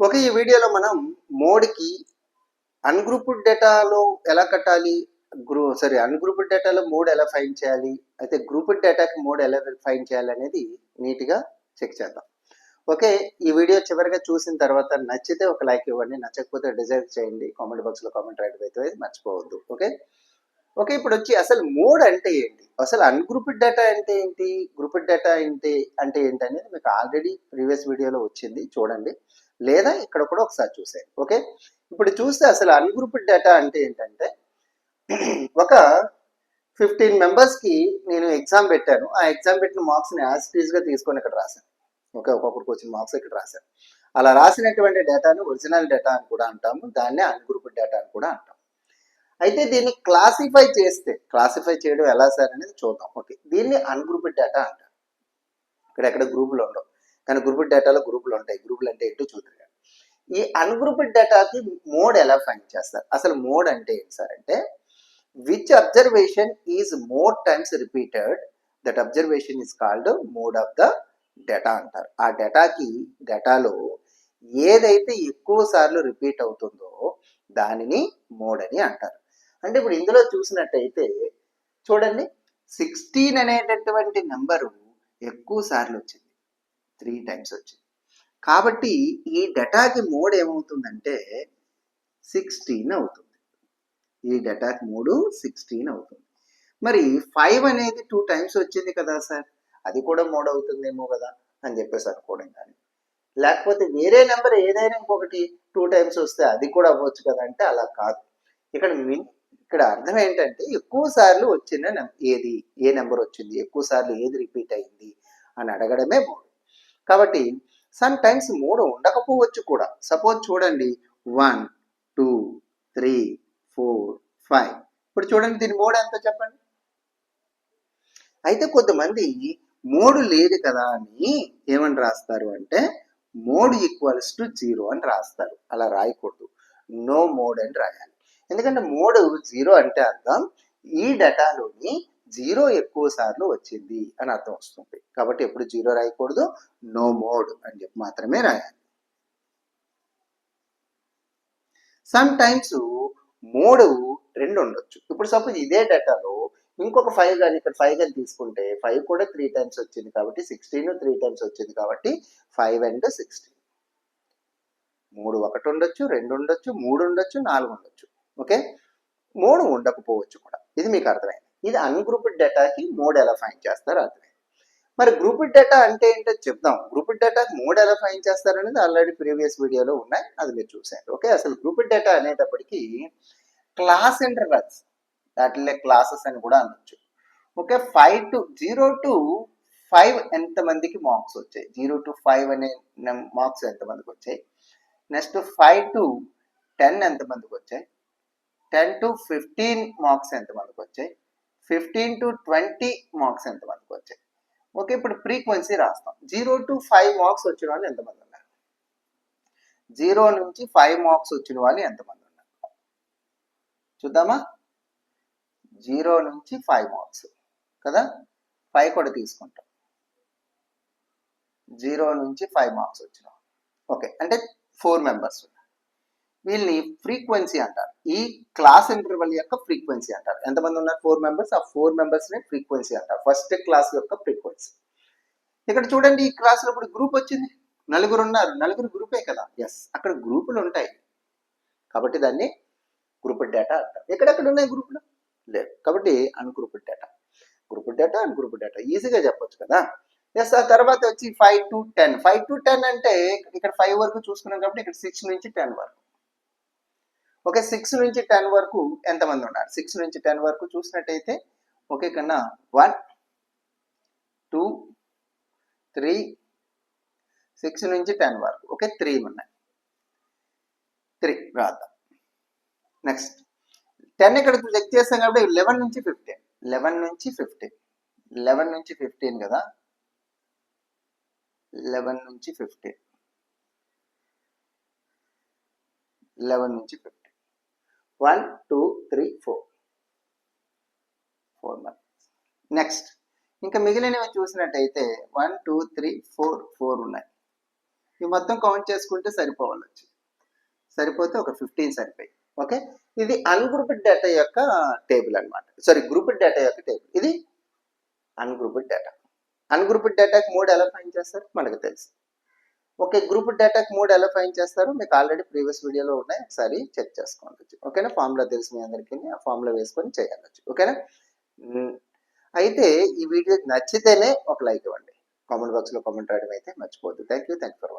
ఒక ఈ వీడియోలో మనం మోడ్కి అన్గ్రూప్డ్ డేటాలో ఎలా కట్టాలి? గ్రూ సారీ అన్గ్రూప్డ్ డేటాలో మోడ్ ఎలా ఫైన్ చేయాలి? అయితే గ్రూప్డ్ డేటాకి మోడ్ ఎలా ఫైన్ చేయాలి అనేది నీట్గా చెక్ చేద్దాం. ఓకే ఈ వీడియో చివరిగా చూసిన తర్వాత నచ్చితే ఒక లైక్ ఇవ్వండి నచ్చకపోతే డిజైర్ చేయండి. కామెంట్ బాక్స్లో కామెంట్ రాయడం అయితే మర్చిపోవద్దు. ఓకే? ఓకే ఇప్పుడు వచ్చి అసలు మోడ్ అంటే ఏంటి? అసలు అన్గ్రూప్డ్ డేటా అంటే ఏంటి? గ్రూప్డ్ డేటా ఏంటి అంటే ఏంటి అనేది మీకు ఆల్రెడీ ప్రీవియస్ వీడియోలో వచ్చింది చూడండి. లేదా ఇక్కడ కూడా ఒకసారి చూసేయండి ఓకే? ఇప్పుడు చూస్తే అసలు అన్గ్రూప్డ్ డేటా అంటే ఏంటంటే ఒక ఫిఫ్టీన్ మెంబర్స్కి నేను ఎగ్జామ్ పెట్టాను. ఆ ఎగ్జామ్ పెట్టిన మార్క్స్ని యాజ్ తీసుకొని ఇక్కడ రాశాను. ఓకే? ఒక్కొక్కరికి వచ్చిన మార్క్స్ ఇక్కడ రాశాను అలా రాసినటువంటి డేటాను ఒరిజినల్ డేటా అని కూడా అంటాము. దాన్నే అన్గ్రూప్డ్ డేటా అని కూడా అంటాము అయితే దీన్ని క్లాసిఫై చేస్తే క్లాసిఫై చేయడం ఎలా సార్ అనేది చూద్దాం. ఓకే? దీన్ని అన్గ్రూప్డ్ డేటా అంటారు. ఇక్కడ ఎక్కడ గ్రూపులు ఉండవు. కానీ గ్రూప్డ్ డేటాలో గ్రూపులు ఉంటాయి. గ్రూపులు అంటే ఏంటో చూద్దరు ఈ అన్గ్రూప్డ్ డేటాకి మోడ్ ఎలా ఫైన్ చేస్తారు? అసలు మోడ్ అంటే ఏంటి సార్ అంటే which observation is more times repeated that observation is called mode of the data అంటారు. ఆ డేటాకి డేటాలో ఏదైతే ఎక్కువ సార్లు రిపీట్ అవుతుందో దానిని మోడ్ అని అంటారు. అంటే ఇప్పుడు ఇందులో చూసినట్టయితే చూడండి సిక్స్టీన్ అనేటటువంటి నెంబరు ఎక్కువ సార్లు వచ్చింది. త్రీ టైమ్స్ వచ్చింది. కాబట్టి ఈ డెటాకి మోడ్ ఏమవుతుందంటే సిక్స్టీన్ అవుతుంది. ఈ డెటాకి మూడు సిక్స్టీన్ అవుతుంది. మరి ఫైవ్ అనేది టూ టైమ్స్ వచ్చింది కదా సార్? అది కూడా మోడ్ అవుతుందేమో కదా అని చెప్పేసి అనుకోవడం కానీ. లేకపోతే వేరే నెంబర్ ఏదైనా ఇంకొకటి టూ టైమ్స్ వస్తే అది కూడా అవ్వచ్చు కదా అంటే అలా కాదు. ఇక్కడ మిన్ ఇక్కడ అర్థం ఏంటంటే ఎక్కువ సార్లు వచ్చిన ఏది ఏ నెంబర్ వచ్చింది ఎక్కువ సార్లు ఏది రిపీట్ అయింది అని అడగడమే మోడ్ కాబట్టి సమ్ టైమ్స్ మూడు ఉండకపోవచ్చు కూడా. సపోజ్ చూడండి one two three four five ఇప్పుడు చూడండి దీని మోడ్ ఎంత చెప్పండి? అయితే కొంతమంది మూడు లేదు కదా అని ఏమని రాస్తారు అంటే మోడ్ ఈక్వల్స్ టు జీరో అని రాస్తారు. అలా రాయకూడదు. నో మోడ్ అని రాయాలి. ఎందుకంటే మోడ్ జీరో అంటే అర్థం ఈ డేటాలోని జీరో ఎక్కువ సార్లు వచ్చింది అని అర్థం వస్తుంది. కాబట్టి ఎప్పుడు జీరో రాయకూడదు నో మోడ్ అని చెప్పి మాత్రమే రాయాలి. సమ్ టైమ్స్ మోడ్ రెండు ఉండొచ్చు. ఇప్పుడు సపోజ్ ఇదే డేటాలో ఇంకొక ఫైవ్ కానీ ఇక్కడ ఫైవ్ కానీ తీసుకుంటే ఫైవ్ కూడా త్రీ టైమ్స్ వచ్చింది కాబట్టి సిక్స్టీన్ త్రీ టైమ్స్ వచ్చింది కాబట్టి ఫైవ్ అండ్ సిక్స్టీన్ మూడు ఒకటి ఉండొచ్చు రెండు ఉండొచ్చు మూడు ఉండొచ్చు నాలుగు ఉండొచ్చు. ఓకే మూడు ఉండకపోవచ్చు కూడా. ఇది మీకు అర్థమైంది. ఇది అన్గ్రూప్డ్ డేటాకి మోడ్ ఎలా ఫైన్ చేస్తారో అర్థమైంది మరి గ్రూప్డ్ డేటా అంటే ఏంటో చెప్దాం. గ్రూప్డ్ డేటాకి మోడ్ ఎలా ఫైన్ చేస్తారు అనేది ఆల్రెడీ ప్రీవియస్ వీడియోలో ఉన్నాయి. అది మీరు చూసారు ఓకే అసలు గ్రూప్డ్ డేటా అనేటప్పటికి క్లాస్ ఇంటర్వెల్స్ వాటిలో క్లాసెస్ అని కూడా అనొచ్చు. Okay five to zero to five ఎంతమందికి మార్క్స్ వచ్చాయి? జీరో టు ఫైవ్ అనే మార్క్స్ ఎంతమందికి వచ్చాయి? నెక్స్ట్ ఫైవ్ టు టెన్ ఎంతమందికి వచ్చాయి? టెన్ టు ఫిఫ్టీన్ మార్క్స్ ఎంతమందికి వచ్చాయి? ఫిఫ్టీన్ టు ట్వంటీ మార్క్స్ ఎంతమందికి వచ్చాయి? ఓకే ఇప్పుడు ఫ్రీక్వెన్సీ రాస్తాం. జీరో టు ఫైవ్ మార్క్స్ వచ్చిన వాళ్ళు ఎంతమంది ఉన్నారు? జీరో నుంచి ఫైవ్ మార్క్స్ వచ్చిన వాళ్ళు ఎంతమంది ఉన్నారు? చూద్దామా? జీరో నుంచి ఫైవ్ మార్క్స్ కదా? ఫైవ్ కూడా తీసుకుంటాం. జీరో నుంచి ఫైవ్ మార్క్స్ వచ్చిన ఓకే అంటే ఫోర్ మెంబర్స్ వీళ్ళని ఫ్రీక్వెన్సీ అంటారు. ఈ క్లాస్ ఇంటర్వల్ యొక్క ఫ్రీక్వెన్సీ అంటారు. ఎంతమంది ఉన్నారు? ఫోర్ మెంబర్స్ ఆ ఫోర్ మెంబర్స్ని ఫ్రీక్వెన్సీ అంటారు. ఫస్ట్ క్లాస్ యొక్క ఫ్రీక్వెన్సీ ఇక్కడ చూడండి ఈ క్లాస్లో ఇప్పుడు గ్రూప్ వచ్చింది. నలుగురు ఉన్నారు. నలుగురు గ్రూపే కదా? ఎస్ అక్కడ గ్రూపులు ఉంటాయి. కాబట్టి దాన్ని గ్రూప్ డేటా అంటారు. ఎక్కడెక్కడ ఉన్నాయి గ్రూపులు లేదు. కాబట్టి ungrouped data group data ungroup data ఈజీగా చెప్పొచ్చు కదా? ఎస్ ఆ తర్వాత వచ్చి five to ten five to ten అంటే ఇక్కడ ఫైవ్ వరకు చూసుకున్నాం కాబట్టి ఇక్కడ సిక్స్ నుంచి టెన్ వరకు. ఓకే సిక్స్ నుంచి టెన్ వరకు ఎంతమంది ఉన్నారు? సిక్స్ నుంచి టెన్ వరకు చూసినట్టయితే ఓకే కన్నా వన్ టూ త్రీ సిక్స్ నుంచి టెన్ వరకు ఓకే త్రీ ఉన్నాయి. త్రీ రాద్దాం. నెక్స్ట్ టెన్ ఇక్కడ చెక్ చేస్తాం కాబట్టి లెవెన్ నుంచి ఫిఫ్టీన్ లెవెన్ నుంచి ఫిఫ్టీన్ లెవెన్ నుంచి ఫిఫ్టీన్ కదా? లెవెన్ నుంచి ఫిఫ్టీన్ లెవెన్ నుంచి fifteen one two three four. Four members next ఇంకా మిగిలినవి చూసినట్టయితే one two three four four ఉన్నాయి. ఇవి మొత్తం కౌంట్ చేసుకుంటే సరిపోవాలి సరిపోతే ఒక ఫిఫ్టీన్ సరిపోయి. ఓకే? ఇది అన్గ్రూప్డ్ డేటా యొక్క టేబుల్ అనమాట సారీ గ్రూప్డ్ డేటా యొక్క టేబుల్ ఇది అన్గ్రూప్డ్ డేటా అన్గ్రూప్డ్ డేటాకి మూడు ఎలా ఫైన్ చేస్తారు? మనకు తెలుసు. ఓకే గ్రూప్ డేటాకి మూడు ఎలా ఫైన్ చేస్తారు మీకు ఆల్రెడీ ప్రీవియస్ వీడియోలో ఉన్నాయి. ఒకసారి చెక్ చేసుకోవచ్చు ఓకేనా? ఫార్ములా తెలుసు మీ అందరికీ. ఆ ఫార్ములా వేసుకొని చేయాలొచ్చు ఓకేనా? అయితే ఈ వీడియో నచ్చితేనే ఒక లైక్ ఇవ్వండి. కామెంట్ బాక్స్లో కామెంట్ రాయడం అయితే మర్చిపోద్దు thank you thank for watching